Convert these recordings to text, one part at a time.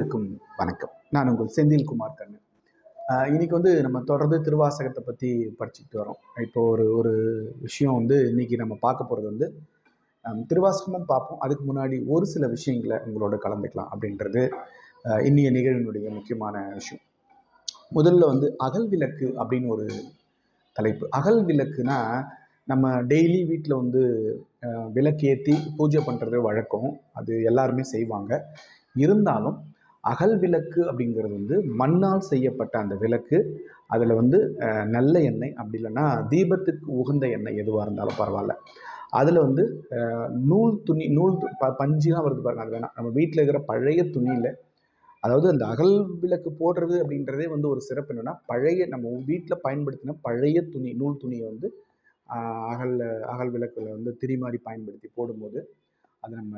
இருக்கும் வணக்கம். நான் உங்கள் செந்தில்குமார் கண்ணன். இன்னைக்கு வந்து நம்ம தொடர்ந்து திருவாசகத்தை பற்றி படிச்சுட்டு வரோம். இப்போ ஒரு ஒரு விஷயம் வந்து இன்னைக்கு நம்ம பார்க்க போகிறது வந்து திருவாசகமும் பார்ப்போம். அதுக்கு முன்னாடி ஒரு சில விஷயங்களை உங்களோட கலந்துக்கலாம் அப்படின்றது இன்னைய நிகழ்வினுடைய முக்கியமான விஷயம். முதல்ல வந்து அகல் விளக்கு அப்படின்னு ஒரு தலைப்பு. அகல் விளக்குனா நம்ம டெய்லி வீட்டில் வந்து விளக்கேற்றி பூஜை பண்ணுறது வழக்கம். அது எல்லாருமே செய்வாங்க. இருந்தாலும் அகல் விளக்கு அப்படிங்கிறது வந்து மண்ணால் செய்யப்பட்ட அந்த விளக்கு. அதில் வந்து நல்ல எண்ணெய் அப்படி இல்லைன்னா தீபத்துக்கு உகந்த எண்ணெய் எதுவாக இருந்தாலும் பரவாயில்ல. அதில் வந்து நூல் துணி நூல் ப பஞ்சுலாம் வருது பாருங்க. அது வேணாம். நம்ம வீட்டில் இருக்கிற பழைய துணியில் அதாவது அந்த அகல் விளக்கு போடுறது அப்படின்றதே வந்து ஒரு சிறப்பு என்னென்னா பழைய நம்ம வீட்டில் பயன்படுத்தின பழைய துணி நூல் துணியை வந்து அகல் அகல் விளக்கில் வந்து திரி மாதிரி பயன்படுத்தி போடும்போது அது நம்ம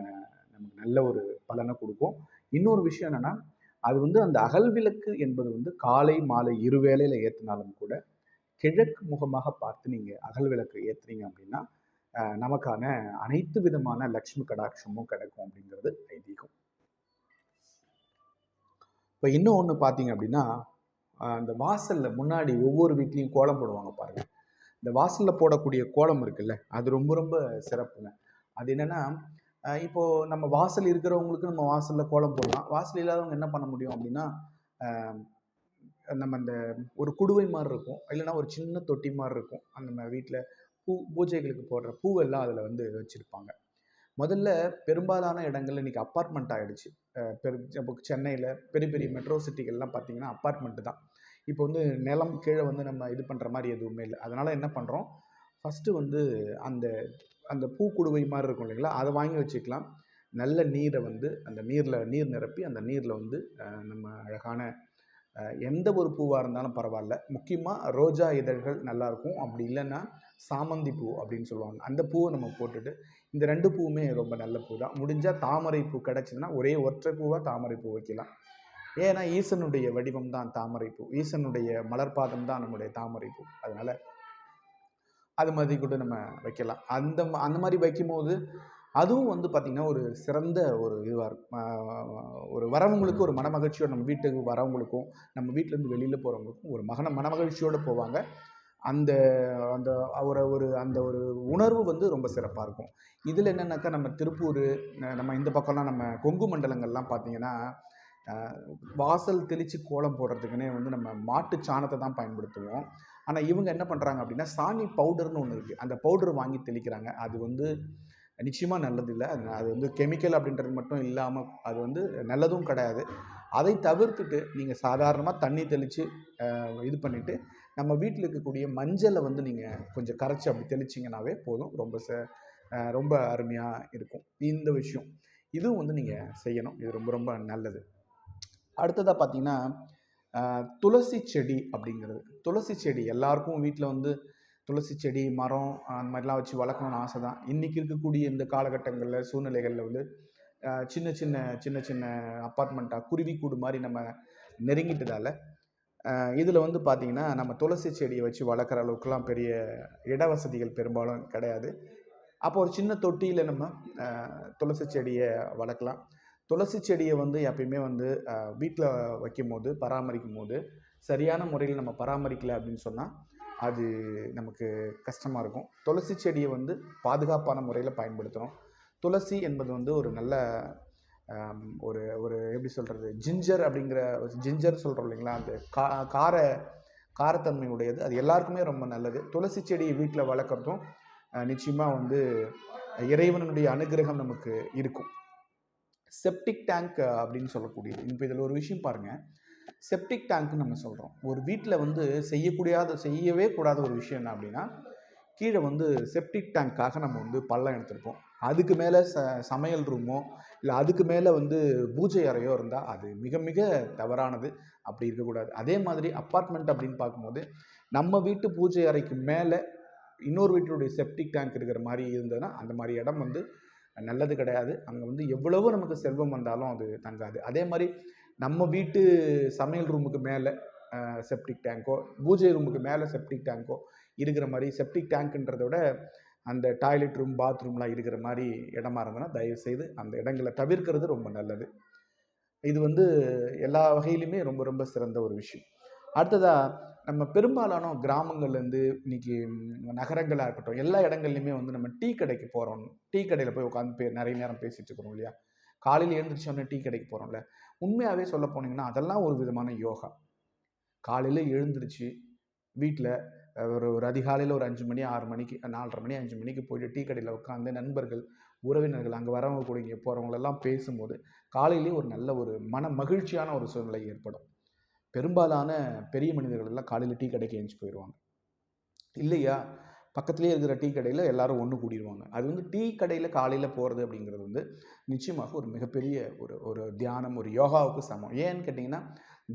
நமக்கு நல்ல ஒரு பலனை கொடுக்கும். இன்னொரு விஷயம் என்னென்னா அது வந்து அந்த அகல் விளக்கு என்பது வந்து காலை மாலை இரு வேளையில் ஏற்றினாலும் கூட கிழக்கு முகமாக பார்த்து நீங்கள் அகல் விளக்கு ஏற்றுறீங்க அப்படின்னா நமக்கான அனைத்து விதமான லக்ஷ்மி கடாட்சமும் கிடைக்கும் அப்படிங்கிறது ஐதீகம். இப்போ இன்னும் ஒன்று பார்த்தீங்க அப்படின்னா அந்த வாசலில் முன்னாடி ஒவ்வொரு வீட்லேயும் கோலம் போடுவாங்க பாருங்கள் இந்த வாசலில் போடக்கூடிய கோலம் இருக்குல்ல அது ரொம்ப ரொம்ப சிறப்புங்க. அது என்னென்னா இப்போ நம்ம வாசல் இருக்கிறவங்களுக்கு நம்ம வாசலில் கோலம் போடலாம். வாசல் இல்லாதவங்க என்ன பண்ண முடியும் அப்படின்னா நம்ம அந்த ஒரு குடுவை மாதிரி இருக்கும். இல்லைன்னா ஒரு சின்ன தொட்டி மாதிரி இருக்கும். அந்த நம்ம வீட்டில் பூ பூஜைகளுக்கு போடுற பூவெல்லாம் அதில் வந்து வச்சுருப்பாங்க. முதல்ல பெரும்பாலான இடங்கள்ல இன்றைக்கி அப்பார்ட்மெண்ட் ஆகிடுச்சு பெரு இப்போ சென்னையில் பெரிய பெரிய மெட்ரோ சிட்டிகள்லாம் பார்த்தீங்கன்னா அப்பார்ட்மெண்ட்டு தான். இப்போ வந்து நிலம் கீழே வந்து நம்ம இது பண்ணுற மாதிரி எதுவுமே இல்லை. அதனால் என்ன பண்ணுறோம் ஃபஸ்ட்டு வந்து அந்த அந்த பூக்குடுவை மாதிரி இருக்கும் இல்லைங்களா? அதை வாங்கி வச்சுக்கலாம். நல்ல நீரை வந்து அந்த நீரில் நீர் நிரப்பி அந்த நீரில் வந்து நம்ம அழகான எந்த ஒரு பூவாக இருந்தாலும் பரவாயில்ல. முக்கியமாக ரோஜா இதழ்கள் நல்லாயிருக்கும் அப்படி இல்லைன்னா சாமந்தி பூ அப்படின்னு சொல்லுவாங்க. அந்த பூவை நம்ம போட்டுட்டு இந்த ரெண்டு பூவுமே ரொம்ப நல்ல பூ தான். முடிஞ்சால் தாமரை பூ கிடச்சிதுன்னா ஒரே ஒற்றை பூவாக தாமரை பூ வைக்கலாம். ஏன்னா ஈசனுடைய வடிவம் தான் தாமரை பூ. ஈசனுடைய மலர்பாதம் தான் நம்முடைய தாமரை பூ. அதனால் அது மாதிரி கூட நம்ம வைக்கலாம். அந்த அந்த மாதிரி வைக்கும்போது அதுவும் வந்து பார்த்திங்கன்னா ஒரு சிறந்த ஒரு இதுவாக இருக்கும் ஒரு வரவங்களுக்கு ஒரு மனமகிழ்ச்சியோடு நம்ம வீட்டுக்கு வரவங்களுக்கும் நம்ம வீட்டிலேருந்து வெளியில் போகிறவங்களுக்கும் ஒரு மகன மனமகிழ்ச்சியோடு போவாங்க. அந்த அந்த ஒரு ஒரு அந்த ஒரு உணர்வு வந்து ரொம்ப சிறப்பாக இருக்கும். இதில் என்னென்னாக்கா நம்ம திருப்பூர் நம்ம இந்த பக்கம்லாம் நம்ம கொங்கு மண்டலங்கள்லாம் பார்த்திங்கன்னா வாசல் தெளித்து கோலம் போடுறதுக்குன்னே வந்து நம்ம மாட்டு சாணத்தை தான் பயன்படுத்துவோம். ஆனால் இவங்க என்ன பண்ணுறாங்க அப்படின்னா சாணி பவுடர்னு ஒன்று இருக்குது அந்த பவுடர் வாங்கி தெளிக்கிறாங்க. அது வந்து நிச்சயமாக நல்லதில்லை அது வந்து கெமிக்கல் அப்படின்றது மட்டும் இல்லாமல் அது வந்து நல்லதும் கிடையாது. அதை தவிர்த்துட்டு நீங்கள் சாதாரணமாக தண்ணி தெளித்து இது பண்ணிவிட்டு நம்ம வீட்டில் இருக்கக்கூடிய மஞ்சளை வந்து நீங்கள் கொஞ்சம் கரைச்சி அப்படி தெளிச்சிங்கனாவே போதும். ரொம்ப ச ரொம்ப அருமையாக இருக்கும். இந்த விஷயம். இதுவும் வந்து நீங்கள் செய்யணும். இது ரொம்ப ரொம்ப நல்லது. அடுத்ததாக பார்த்தீங்கன்னா துளசி செடி அப்படிங்கிறது. துளசி செடி எல்லாருக்கும் வீட்டில் வந்து துளசி செடி மரம் அந்த மாதிரிலாம் வச்சு வளர்க்கணும்னு ஆசை தான் இன்றைக்கி இருக்கக்கூடிய இந்த காலகட்டங்களில் சூழ்நிலைகளில் வந்து சின்ன சின்ன சின்ன சின்ன அப்பார்ட்மெண்ட்டாக குருவி கூடு மாதிரி நம்ம நெருங்கிட்டதால் இதில் வந்து பார்த்திங்கன்னா நம்ம துளசி செடியை வச்சு வளர்க்குற அளவுக்குலாம் பெரிய இட வசதிகள் பெரும்பாலும் கிடையாது. அப்போ ஒரு சின்ன தொட்டியில் நம்ம துளசி செடியை வளர்க்கலாம். துளசி செடியை வந்து எப்பயுமே வந்து வீட்டில் வைக்கும் போது பராமரிக்கும் போது சரியான முறையில் நம்ம பராமரிக்கலை அப்படின்னு சொன்னால் அது நமக்கு கஷ்டமாக இருக்கும். துளசி செடியை வந்து பாதுகாப்பான முறையில் பயன்படுத்துகிறோம் துளசி என்பது வந்து ஒரு நல்ல ஒரு ஒரு எப்படி சொல்கிறது ஜிஞ்சர் அப்படிங்கிற ஜிஞ்சர் சொல்கிறோம் இல்லைங்களா? அந்த கா கார காரத்தன்மை உடையது அது எல்லாருக்குமே ரொம்ப நல்லது. துளசி செடியை வீட்டில் வளர்க்குறதும் நிச்சயமாக வந்து இறைவனுடைய அனுகிரகம் நமக்கு இருக்கும். செப்டிக் டேங்க் அப்படின்னு சொல்லக்கூடியது. இப்போ இதில் ஒரு விஷயம் பாருங்கள் செப்டிக் டேங்க்னு நம்ம சொல்கிறோம் ஒரு வீட்டில் வந்து செய்யக்கூடாத செய்யவே கூடாத ஒரு விஷயம் என்ன அப்படின்னா கீழே வந்து செப்டிக் டேங்க்காக நம்ம வந்து பள்ளம் எடுத்திருப்போம். அதுக்கு மேலே ச சமையல் ரூமோ இல்லை அதுக்கு மேலே வந்து பூஜை அறையோ இருந்தால் அது மிக மிக தவறானது. அப்படி இருக்கக்கூடாது. அதே மாதிரி அப்பார்ட்மெண்ட் அப்படின்னு பார்க்கும்போது நம்ம வீட்டு பூஜை அறைக்கு மேலே இன்னொரு வீட்டினுடைய செப்டிக் டேங்க் இருக்கிற மாதிரி இருந்ததுன்னா அந்த மாதிரி இடம் வந்து நல்லது கிடையாது. அங்கே வந்து எவ்வளவோ நமக்கு செல்வம் வந்தாலும் அது தங்காது. அதே மாதிரி நம்ம வீட்டு சமையல் ரூமுக்கு மேலே செப்டிக் டேங்கோ பூஜை ரூமுக்கு மேலே செப்டிக் டேங்கோ இருக்கிற மாதிரி செப்டிக் டேங்க்ன்றதை விட அந்த டாய்லெட் ரூம் பாத்ரூம்லாம் இருக்கிற மாதிரி இடமா இருந்ததுன்னா தயவுசெய்து அந்த இடங்களை தவிர்க்கிறது ரொம்ப நல்லது. இது வந்து எல்லா வகையிலுமே ரொம்ப ரொம்ப சிறந்த ஒரு விஷயம். அடுத்ததாக நம்ம பெரும்பாலான கிராமங்கள்லேருந்து இன்னைக்கு நகரங்களாக இருக்கட்டும் எல்லா இடங்கள்லையுமே வந்து நம்ம டீ கடைக்கு போகிறோம் டீ கடையில் போய் உட்காந்து பே நிறைய நேரம் பேசிட்டு இருக்கிறோம் இல்லையா? காலையில் எழுந்திரிச்சோடனே டீ கடைக்கு போகிறோம்ல உண்மையாகவே சொல்ல போனீங்கன்னா அதெல்லாம் ஒரு விதமான யோகா. காலையில் எழுந்திரிச்சு வீட்டில் ஒரு ஒரு அதிகாலையில் ஒரு அஞ்சு மணி ஆறு மணிக்கு நாலரை மணி அஞ்சு மணிக்கு போயிட்டு டீ கடையில் உட்காந்து நண்பர்கள் உறவினர்கள் அங்கே வரவங்க கூட இங்கே போகிறவங்களெல்லாம் பேசும்போது காலையிலேயே ஒரு நல்ல ஒரு மன மகிழ்ச்சியான ஒரு சூழ்நிலை ஏற்படும். பெரும்பாலான பெரிய மனிதர்கள் எல்லாம் காலையில் டீ கடைக்கு எழுந்து போயிடுவாங்க. இல்லையா? பக்கத்துலேயே இருக்கிற டீ கடையில் எல்லாரும் ஒன்று கூடிடுவாங்க அது வந்து டீ கடையில் காலையில் போகிறது அப்படிங்கிறது வந்து நிச்சயமாக ஒரு மிகப்பெரிய ஒரு ஒரு தியானம் ஒரு யோகாவுக்கு சமம். ஏன்னு கேட்டிங்கன்னா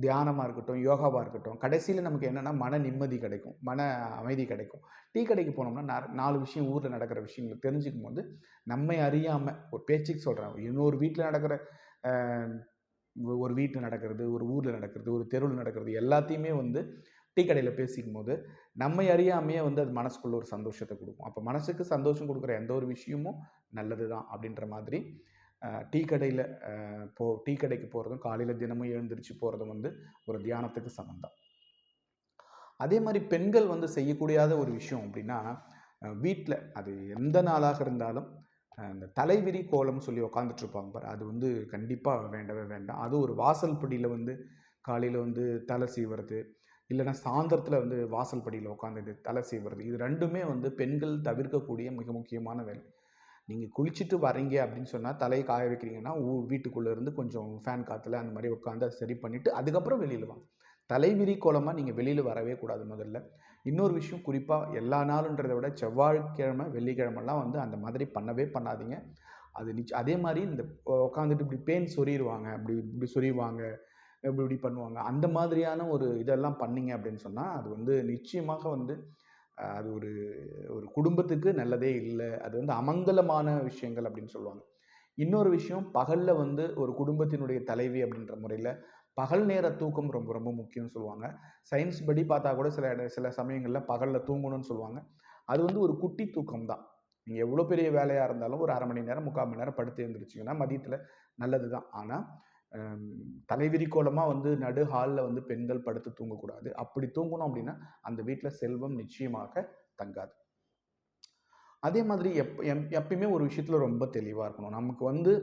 தியானமாக இருக்கட்டும் யோகாவாக இருக்கட்டும் கடைசியில் நமக்கு என்னென்னா மன நிம்மதி கிடைக்கும் மன அமைதி கிடைக்கும். டீ கடைக்கு போனோம்னா நாலு விஷயம் ஊரில் நடக்கிற விஷயங்களை தெரிஞ்சுக்கும் போது நம்மை அறியாமல் ஒரு பேச்சுக்கு சொல்கிறாங்க இன்னொரு வீட்டில் நடக்கிற ஒரு வீட்டில் நடக்கிறது ஒரு ஊரில் நடக்கிறது ஒரு தெருவில் நடக்கிறது எல்லாத்தையுமே வந்து டீ கடையில் பேசிக்கும் போது நம்மை அறியாமையே வந்து அது மனசுக்குள்ள ஒரு சந்தோஷத்தை கொடுக்கும். அப்போ மனசுக்கு சந்தோஷம் கொடுக்குற எந்த ஒரு விஷயமும் நல்லது தான் அப்படின்ற மாதிரி டீ கடையில் போ டீ கடைக்கு போகிறதும் காலையில் தினமும் எழுந்திரிச்சு போகிறதும் வந்து ஒரு தியானத்துக்கு சமந்தான். அதே மாதிரி பெண்கள் வந்து செய்யக்கூடியாத ஒரு விஷயம் அப்படின்னா வீட்டில் அது எந்த நாளாக இருந்தாலும் இந்த தலைவிரி கோலம் சொல்லி உக்காந்துட்ருப்பாங்க பாரு. அது வந்து கண்டிப்பாக வேண்டவே வேண்டாம். அது ஒரு வாசல் படியில் வந்து காலையில் வந்து தலை சீவுறது இல்லைன்னா சாயந்தரத்தில் வந்து வாசல் படியில் உட்காந்துட்டு தலை சீவுறது. இது ரெண்டுமே வந்து பெண்கள் தவிர்க்கக்கூடிய மிக முக்கியமான வேலை. நீங்கள் குளிச்சுட்டு வரீங்க அப்படின்னு சொன்னால் தலையை காய வைக்கிறீங்கன்னா ஊ வீட்டுக்குள்ளே இருந்து கொஞ்சம் ஃபேன் காற்றுல அந்த மாதிரி உட்காந்து அதை சரி பண்ணிவிட்டு அதுக்கப்புறம் வெளியில் வாங்க தலைவிரி கோலமாக நீங்கள் வெளியில் வரவே கூடாது முதல்ல. இன்னொரு விஷயம் குறிப்பாக எல்லா நாளுன்றதை விட செவ்வாய்க்கிழமை வெள்ளிக்கிழமெல்லாம் வந்து அந்த மாதிரி பண்ணவே பண்ணாதீங்க. அது நிச்ச அதே மாதிரி இந்த உட்காந்துட்டு இப்படி பேன் சொறிடுவாங்க அப்படி இப்படி சொறிவாங்க இப்படி இப்படி பண்ணுவாங்க அந்த மாதிரியான ஒரு இதெல்லாம் பண்ணிங்க அப்படின்னு சொன்னால் அது வந்து நிச்சயமாக வந்து அது ஒரு ஒரு குடும்பத்துக்கு நல்லதே இல்லை. அது வந்து அமங்கலமான விஷயங்கள் அப்படின்னு சொல்லுவாங்க. இன்னொரு விஷயம் பகலில் வந்து ஒரு குடும்பத்தினுடைய தலைவி அப்படின்ற முறையில் பகல் நேர தூக்கம் ரொம்ப ரொம்ப முக்கியம்னு சொல்லுவாங்க. சயின்ஸ் படி பார்த்தா கூட சில இட சில சமயங்களில் பகலில் தூங்கணும்னு சொல்லுவாங்க. அது வந்து ஒரு குட்டி தூக்கம் தான் நீங்கள் எவ்வளோ பெரிய வேலையாக இருந்தாலும் ஒரு அரை மணி நேரம் முக்கால் மணி நேரம் படுத்து எழுந்திரிச்சிங்கன்னா மதியத்தில் நல்லது தான் ஆனால் தலைவிரிக்கோலமாக வந்து நடு ஹாலில் வந்து பெண்கள் படுத்து தூங்கக்கூடாது. அப்படி தூங்கணும் அப்படின்னா அந்த வீட்டில் செல்வம் நிச்சயமாக தங்காது. அதே மாதிரி எப் எம் எப்பயுமே ஒரு விஷயத்தில் ரொம்ப தெளிவாக இருக்கணும். நமக்கு வந்து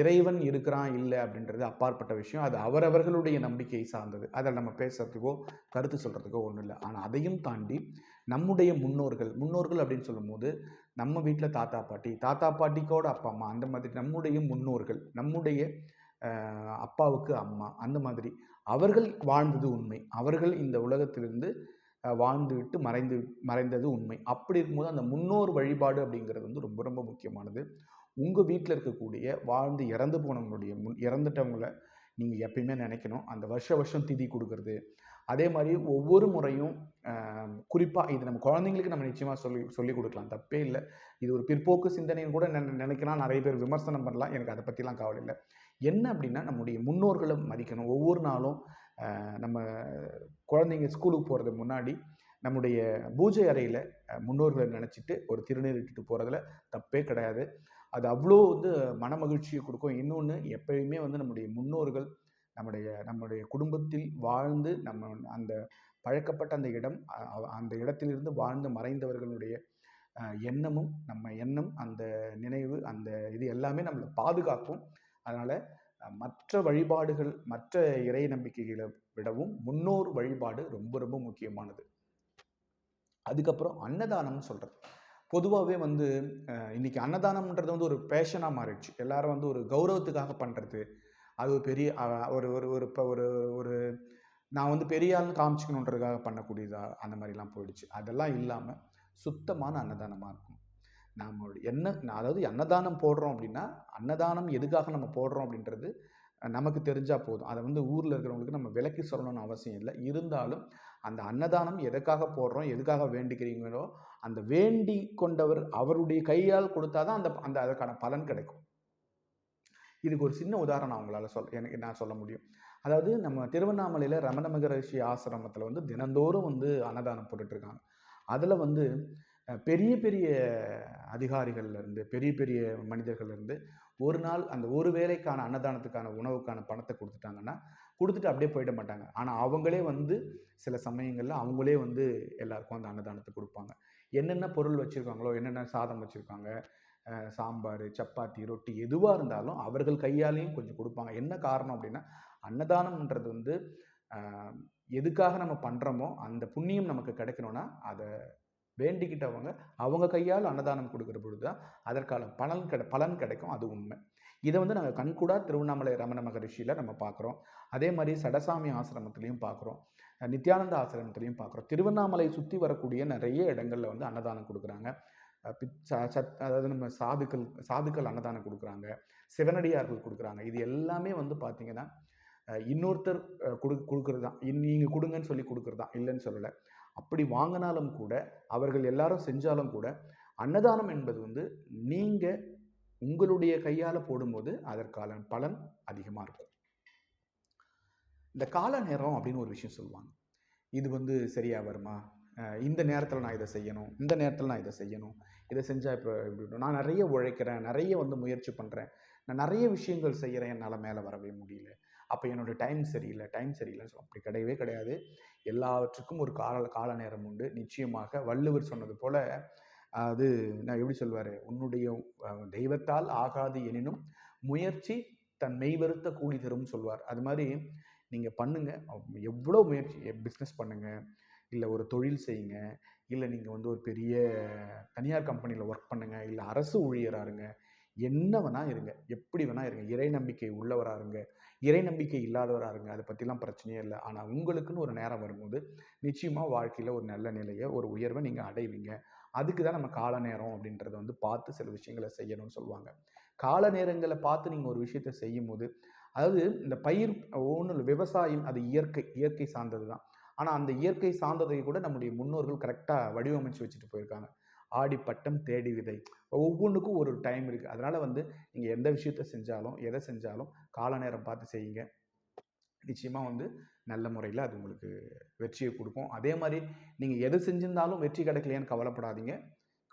இறைவன் இருக்கிறான் இல்லை அப்படின்றது அப்பாற்பட்ட விஷயம். அது அவரவர்களுடைய நம்பிக்கை சார்ந்தது. அதை நம்ம பேசுறதுக்கோ கருத்து சொல்கிறதுக்கோ ஒன்றும் இல்லை. ஆனால் அதையும் தாண்டி நம்முடைய முன்னோர்கள் முன்னோர்கள் அப்படின்னு சொல்லும்போது நம்ம வீட்டில் தாத்தா பாட்டி தாத்தா பாட்டிக்கோட அப்பா அம்மா அந்த மாதிரி நம்முடைய முன்னோர்கள் நம்முடைய அப்பாவுக்கு அம்மா அந்த மாதிரி அவர்கள் வாழ்ந்தது உண்மை. அவர்கள் இந்த உலகத்திலிருந்து வாழ்ந்துவிட்டு மறைந்து மறைந்தது உண்மை. அப்படி இருக்கும்போது அந்த முன்னோர் வழிபாடு அப்படிங்கிறது வந்து ரொம்ப ரொம்ப முக்கியமானது. உங்கள் வீட்டில் இருக்கக்கூடிய வாழ்ந்து இறந்து போனவங்களுடைய முன் இறந்துட்டவங்கள நீங்கள் எப்பயுமே நினைக்கணும். அந்த வருஷ வருஷம் திதி கொடுக்கறது. அதே மாதிரி ஒவ்வொரு முறையும் குறிப்பாக இது நம்ம குழந்தைங்களுக்கு நம்ம நிச்சயமாக சொல்லி சொல்லி கொடுக்கலாம். தப்பே இல்லை. இது ஒரு பிற்போக்கு சிந்தனைன்னு கூட நினை- நினைக்கலாம். நிறைய பேர் விமர்சனம் பண்ணலாம். எனக்கு அதை பற்றிலாம் கவலை இல்லை. என்ன அப்படின்னா நம்முடைய முன்னோர்களை மதிக்கணும். ஒவ்வொரு நாளும் நம்ம குழந்தைங்க ஸ்கூலுக்கு போகிறது முன்னாடி நம்முடைய பூஜை அறையில் முன்னோர்களை நினச்சிட்டு ஒரு திருநீர் இட்டுட்டு போகிறதுல தப்பே கிடையாது. அது அவ்வளோ வந்து மன மகிழ்ச்சியை கொடுக்கும். இன்னொன்று எப்பயுமே வந்து நம்முடைய முன்னோர்கள் நம்முடைய நம்முடைய குடும்பத்தில் வாழ்ந்து நம்ம அந்த பழக்கப்பட்ட அந்த இடம் அந்த இடத்திலிருந்து வாழ்ந்து மறைந்தவர்களுடைய எண்ணமும் நம்ம எண்ணம் அந்த நினைவு அந்த இது எல்லாமே நம்மளை பாதுகாக்கும். அதனால் மற்ற வழிபாடுகள் மற்ற இறை நம்பிக்கைகளை விடவும் முன்னோர் வழிபாடு ரொம்ப ரொம்ப முக்கியமானது. அதுக்கப்புறம் அன்னதானம்னு சொல்கிறது பொதுவாகவே வந்து இன்றைக்கி இன்னைக்கு அன்னதானம்ன்றது வந்து ஒரு பேஷனாக மாறிடுச்சு. எல்லாரும் வந்து ஒரு கௌரவத்துக்காக பண்ணுறது அது ஒரு பெரிய ஒரு ஒரு ஒரு இப்போ ஒரு ஒரு நான் வந்து பெரிய ஆள்னு காமிச்சிக்கணுன்றதுக்காக பண்ணக்கூடியதா அந்த மாதிரிலாம் போயிடுச்சு. அதெல்லாம் இல்லாமல் சுத்தமான அன்னதானமாக இருக்கும் நம்ம என்ன அதாவது அன்னதானம் போடுறோம் அப்படின்னா அன்னதானம் எதுக்காக நம்ம போடுறோம் அப்படின்றது நமக்கு தெரிஞ்சால் போதும். அதை வந்து ஊரில் இருக்கிறவங்களுக்கு நம்ம விளக்கி சொல்லணும்னு அவசியம் இல்லை. இருந்தாலும் அந்த அன்னதானம் எதுக்காக போடுறோம் எதுக்காக வேண்டிக்கிறீங்களோ அந்த வேண்டி கொண்டவர் அவருடைய கையால் கொடுத்தாதான் அந்த அந்த அதற்கான பலன் கிடைக்கும். இதுக்கு ஒரு சின்ன உதாரணம் அவங்களால சொல் எனக்கு நான் சொல்ல முடியும். அதாவது நம்ம திருவண்ணாமலையில் ரமண மகரிஷி ஆசிரமத்தில் வந்து தினந்தோறும் வந்து அன்னதானம் போட்டுட்ருக்காங்க. அதில் வந்து பெரிய பெரிய அதிகாரிகள்லேருந்து பெரிய பெரிய மனிதர்கள்லேருந்து ஒரு நாள் அந்த ஒரு வேலைக்கான அன்னதானத்துக்கான உணவுக்கான பணத்தை கொடுத்துட்டாங்கன்னா கொடுத்துட்டு அப்படியே போயிட மாட்டாங்க. ஆனால் அவங்களே வந்து சில சமயங்களில் அவங்களே வந்து எல்லாருக்கும் அந்த அன்னதானத்தை கொடுப்பாங்க. என்னென்ன பொருள் வச்சுருக்காங்களோ என்னென்ன சாதம் வச்சுருக்காங்க சாம்பார் சப்பாத்தி ரொட்டி எதுவாக இருந்தாலும் அவர்கள் கையாலேயும் கொஞ்சம் கொடுப்பாங்க. என்ன காரணம் அப்படின்னா அன்னதானம்ன்றது வந்து எதுக்காக நம்ம பண்ணுறோமோ அந்த புண்ணியம் நமக்கு கிடைக்கணும்னா அதை வேண்டிக்கிட்டவங்க அவங்க கையால் அன்னதானம் கொடுக்குற பொழுது தான் அதற்கான பலன் கிடை பலன் கிடைக்கும். அது உண்மை. இதை வந்து நாங்கள் கண்கூடா திருவண்ணாமலை ரமண மகரிஷியில் நம்ம பார்க்குறோம் அதே மாதிரி சடசாமி ஆசிரமத்திலையும் பார்க்குறோம் நித்யானந்த ஆசிரமத்திலையும் பார்க்குறோம். திருவண்ணாமலை சுற்றி வரக்கூடிய நிறைய இடங்களில் வந்து அன்னதானம் கொடுக்குறாங்க. சத் அதாவது நம்ம சாதுக்கள் சாதுக்கள் அன்னதானம் கொடுக்குறாங்க. சிவனடியார்கள் கொடுக்குறாங்க. இது எல்லாமே வந்து பார்த்தீங்கன்னா இன்னொருத்தர் கொடு கொடுக்குறது? தான் நீங்கள் கொடுங்கன்னு சொல்லி கொடுக்குறது? தான் இல்லைன்னு சொல்லலை. அப்படி வாங்கினாலும் கூட அவர்கள் எல்லாரும் செஞ்சாலும் கூட அன்னதானம் என்பது வந்து நீங்கள் உங்களுடைய கையால் போடும்போது அதற்கான பலன் அதிகமாக இருக்கும். இந்த கால நேரம் அப்படின்னு ஒரு விஷயம் சொல்லுவாங்க. இது வந்து சரியாக வருமா? இந்த நேரத்தில் நான் இதை செய்யணும் இந்த நேரத்தில் நான் இதை செய்யணும் இதை செஞ்சால் இப்போ இப்படி நான் நிறைய உழைக்கிறேன் நிறைய வந்து முயற்சி பண்ணுறேன் நான் நிறைய விஷயங்கள் செய்கிறேன் என்னால் மேலே வரவே முடியல. அப்போ என்னோட டைம் சரியில்லை டைம் சரியில்லைன்னு சொல்ல அப்படி கிடையவே கிடையாது. எல்லாவற்றுக்கும் ஒரு கால கால நேரம் உண்டு. நிச்சயமாக வள்ளுவர் சொன்னது போல் அது நான் எப்படி சொல்வார்? உன்னுடைய தெய்வத்தால் ஆகாது எனினும் முயற்சி தன் மெய்வருத்த கூலி தரும்னு சொல்வார். அது மாதிரி நீங்கள் பண்ணுங்கள் எவ்வளோ முயற்சி பிஸ்னஸ் பண்ணுங்கள் இல்லை ஒரு தொழில் செய்யுங்க. இல்லை நீங்கள் வந்து ஒரு பெரிய தனியார் கம்பெனியில் ஒர்க் பண்ணுங்கள் இல்லை அரசு ஊழியராக இருங்க. என்ன வேணால் இருங்க. எப்படி வேணால் இருங்க. இறை நம்பிக்கை உள்ளவராக இருங்க. இறை நம்பிக்கை இல்லாதவராக இருங்க. அதை பற்றிலாம் பிரச்சனையே இல்லை. ஆனால் உங்களுக்குன்னு ஒரு நேரம் வரும்போது நிச்சயமாக வாழ்க்கையில் ஒரு நல்ல நிலையை ஒரு உயர்வை நீங்கள் அடைவீங்க. அதுக்கு தான் நம்ம கால நேரம் அப்படின்றத வந்து பார்த்து சில விஷயங்களை செய்யணும்னு சொல்லுவாங்க. கால நேரங்களை பார்த்து நீங்கள் ஒரு விஷயத்தை செய்யும்போது அதாவது இந்த பயிர் ஒன்றும் விவசாயம் அது இயற்கை இயற்கை சார்ந்தது தான் ஆனால் அந்த இயற்கை சார்ந்ததை கூட நம்முடைய முன்னோர்கள் கரெக்டாக வடிவமைச்சு வச்சுட்டு போயிருக்காங்க. ஆடி பட்டம் தேடி விதை. ஒவ்வொன்றுக்கும் ஒரு டைம் இருக்குது அதனால் வந்து நீங்கள் எந்த விஷயத்த செஞ்சாலும் எதை செஞ்சாலும் கால நேரம் பார்த்து செய்யுங்க. நிச்சயமாக வந்து நல்ல முறையில் அது உங்களுக்கு வெற்றியை கொடுக்கும். அதே மாதிரி நீங்கள் எது செஞ்சிருந்தாலும் வெற்றி கிடைக்கலையான்னு கவலைப்படாதீங்க.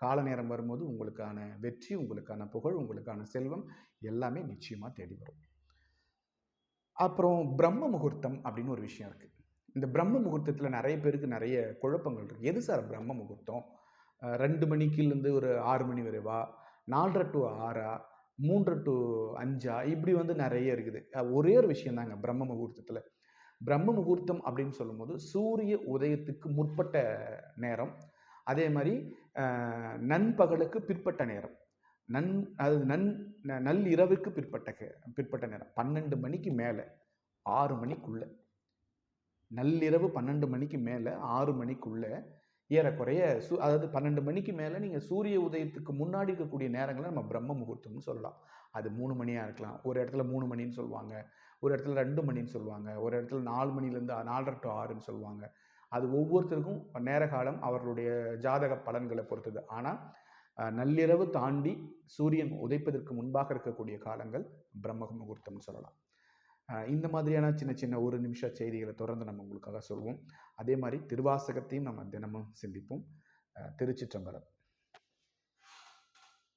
கால நேரம் வரும்போது உங்களுக்கான வெற்றி உங்களுக்கான புகழ் உங்களுக்கான செல்வம் எல்லாமே நிச்சயமாக தேடி வரும். அப்புறம் பிரம்ம முகூர்த்தம் அப்படின்னு ஒரு விஷயம் இருக்குது இந்த பிரம்ம முகூர்த்தத்தில் நிறைய பேருக்கு நிறைய குழப்பங்கள் இருக்குது எது சார் பிரம்ம முகூர்த்தம்? ரெண்டு மணிக்குலேருந்து ஒரு ஆறு மணி வரைவா நாலரை டு ஆறா மூன்று டு அஞ்சா இப்படி வந்து நிறைய இருக்குது. ஒரே ஒரு விஷயம் தாங்க பிரம்ம முகூர்த்தத்தில். பிரம்ம முகூர்த்தம் அப்படின்னு சொல்லும்போது சூரிய உதயத்துக்கு முற்பட்ட நேரம். அதே மாதிரி நண்பகலுக்கு பிற்பட்ட நேரம். நன் அது நன் ந- நள்ளிரவுக்கு பிற்பட்ட பிற்பட்ட நேரம். பன்னெண்டு மணிக்கு மேலே ஆறு மணிக்குள்ள. நள்ளிரவு பன்னெண்டு மணிக்கு மேலே ஆறு மணிக்குள்ள ஏறக்குறைய சு அதாவது பன்னெண்டு மணிக்கு மேலே நீங்கள் சூரிய உதயத்துக்கு முன்னாடி இருக்கக்கூடிய நேரங்களை நம்ம பிரம்ம முகூர்த்தம்னு சொல்லலாம். அது மூணு மணியாக இருக்கலாம். ஒரு இடத்துல மூணு மணின்னு சொல்லுவாங்க. ஒரு இடத்துல ரெண்டு மணின்னு சொல்லுவாங்க. ஒரு இடத்துல நாலு மணிலேருந்து நாலரை டு ஆறுன்னு சொல்லுவாங்க. அது ஒவ்வொருத்தருக்கும் நேர காலம் அவர்களுடைய ஜாதக பலன்களை பொறுத்தது. ஆனால் நள்ளிரவு தாண்டி சூரியன் உதைப்பதற்கு முன்பாக இருக்கக்கூடிய காலங்கள் பிரம்ம முகூர்த்தம்னு சொல்லலாம். இந்த மாதிரியான சின்ன சின்ன ஒரு நிமிஷ செய்திகளை தொடர்ந்து நம்ம உங்களுக்காக சொல்வோம். அதே மாதிரி திருவாசகத்தையும் நம்ம தினமும் சிந்திப்போம். திருச்சிற்றம்பலம்.